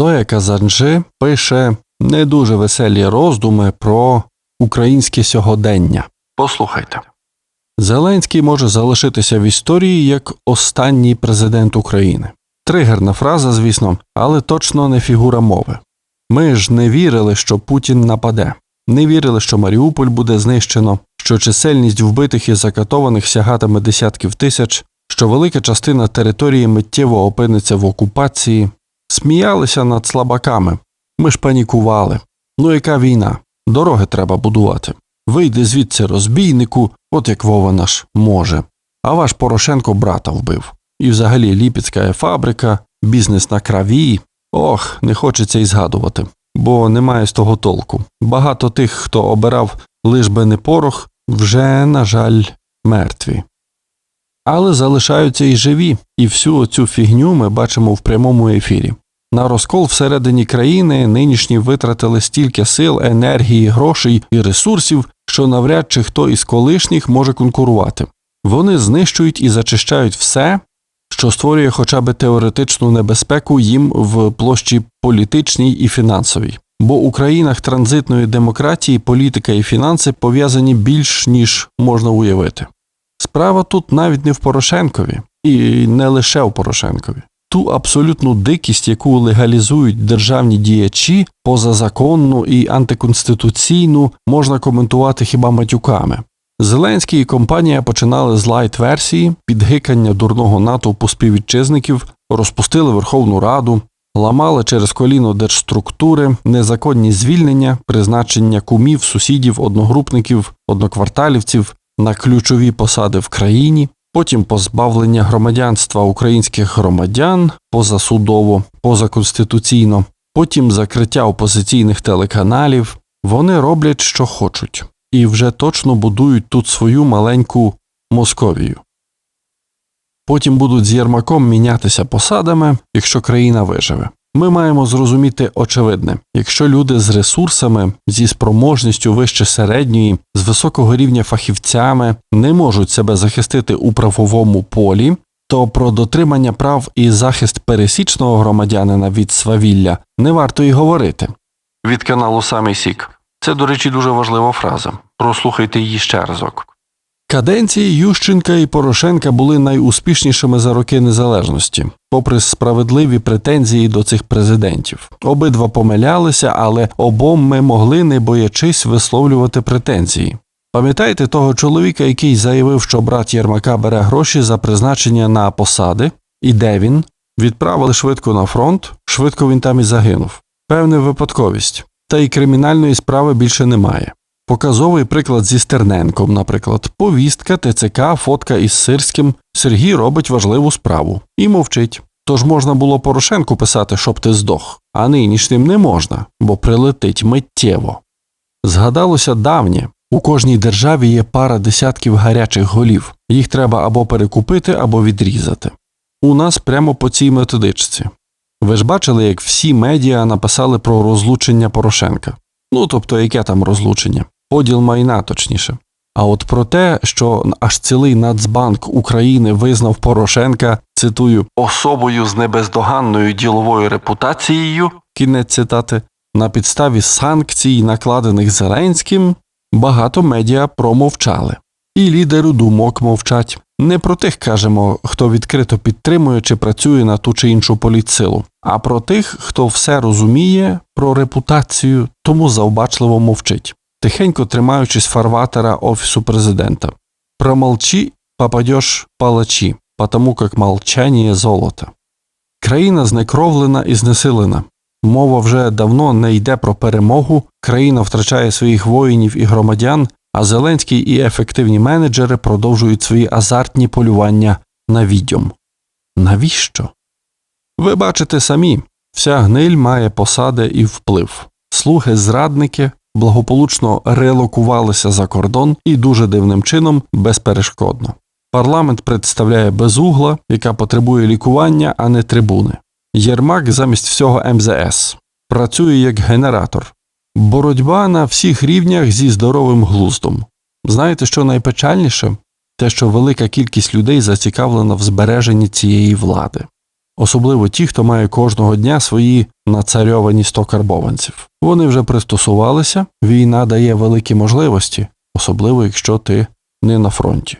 Зоя Казанджи пише не дуже веселі роздуми про українське сьогодення. Послухайте. Зеленський може залишитися в історії як останній президент України. Тригерна фраза, звісно, але точно не фігура мови. Ми ж не вірили, що Путін нападе, не вірили, що Маріуполь буде знищено, що чисельність вбитих і закатованих сягатиме десятків тисяч, що велика частина території миттєво опиниться в окупації, сміялися над слабаками. Ми ж панікували. Ну яка війна? Дороги треба будувати. Вийди звідси розбійнику, от як Вова наш може. А ваш Порошенко брата вбив. І взагалі Ліпецька фабрика, бізнес на краві. Ох, не хочеться і згадувати, бо немає з того толку. Багато тих, хто обирав лиш би не порох, вже, на жаль, мертві. Але залишаються і живі, і всю оцю фігню ми бачимо в прямому ефірі. На розкол всередині країни нинішні витратили стільки сил, енергії, грошей і ресурсів, що навряд чи хто із колишніх може конкурувати. Вони знищують і зачищають все, що створює хоча б теоретичну небезпеку їм в площі політичній і фінансовій. Бо у країнах транзитної демократії політика і фінанси пов'язані більш ніж можна уявити. Справа тут навіть не в Порошенкові, і не лише в Порошенкові. Ту абсолютну дикість, яку легалізують державні діячі, позазаконну і антиконституційну, можна коментувати хіба матюками. Зеленський і компанія починали з лайт-версії, підгикання дурного натовпу співвітчизників, розпустили Верховну Раду, ламали через коліно держструктури, незаконні звільнення, призначення кумів, сусідів, одногрупників, однокварталівців на ключові посади в країні, потім позбавлення громадянства українських громадян позасудово, позаконституційно, потім закриття опозиційних телеканалів. Вони роблять, що хочуть, і вже точно будують тут свою маленьку Московію. Потім будуть з Єрмаком мінятися посадами, якщо країна виживе. Ми маємо зрозуміти очевидне, якщо люди з ресурсами, зі спроможністю вище середньої, з високого рівня фахівцями не можуть себе захистити у правовому полі, то про дотримання прав і захист пересічного громадянина від свавілля не варто й говорити. Від каналу Самий Сік. Це, до речі, дуже важлива фраза. Прослухайте її ще разок. Каденції Ющенка і Порошенка були найуспішнішими за роки незалежності, попри справедливі претензії до цих президентів. Обидва помилялися, але обом ми могли, не боячись, висловлювати претензії. Пам'ятаєте того чоловіка, який заявив, що брат Єрмака бере гроші за призначення на посади, і де він? Відправили швидко на фронт, швидко він там і загинув. Певна випадковість, та й кримінальної справи більше немає. Показовий приклад зі Стерненком, наприклад, повістка, ТЦК, фотка із Сирським. Сергій робить важливу справу і мовчить. Тож можна було Порошенку писати, щоб ти здох, а нинішнім не можна, бо прилетить миттєво. Згадалося давнє у кожній державі є пара десятків гарячих голів, їх треба або перекупити, або відрізати. У нас прямо по цій методичці. Ви ж бачили, як всі медіа написали про розлучення Порошенка. Ну тобто, яке там розлучення? Поділ майна точніше. А от про те, що аж цілий Нацбанк України визнав Порошенка, цитую, особою з небездоганною діловою репутацією, кінець цитати, на підставі санкцій, накладених Зеленським, багато медіа промовчали. І лідери думок мовчать. Не про тих кажемо, хто відкрито підтримує чи працює на ту чи іншу політсилу, а про тих, хто все розуміє про репутацію, тому завбачливо мовчить, тихенько тримаючись фарватера Офісу президента. Промолчи, попадеш палачі, потому как молчання золото. Країна знекровлена і знесилена. Мова вже давно не йде про перемогу, країна втрачає своїх воїнів і громадян, а Зеленський і ефективні менеджери продовжують свої азартні полювання на відьом. Навіщо? Ви бачите самі, вся гниль має посади і вплив. Слуги зрадники благополучно релокувалися за кордон і дуже дивним чином безперешкодно. Парламент представляє безугла, яка потребує лікування, а не трибуни. Єрмак замість всього МЗС працює як генератор. Боротьба на всіх рівнях зі здоровим глуздом. Знаєте, що найпечальніше? Те, що велика кількість людей зацікавлена в збереженні цієї влади, особливо ті, хто має кожного дня свої нацарьовані 100 карбованців. Вони вже пристосувалися, війна дає великі можливості, особливо якщо ти не на фронті.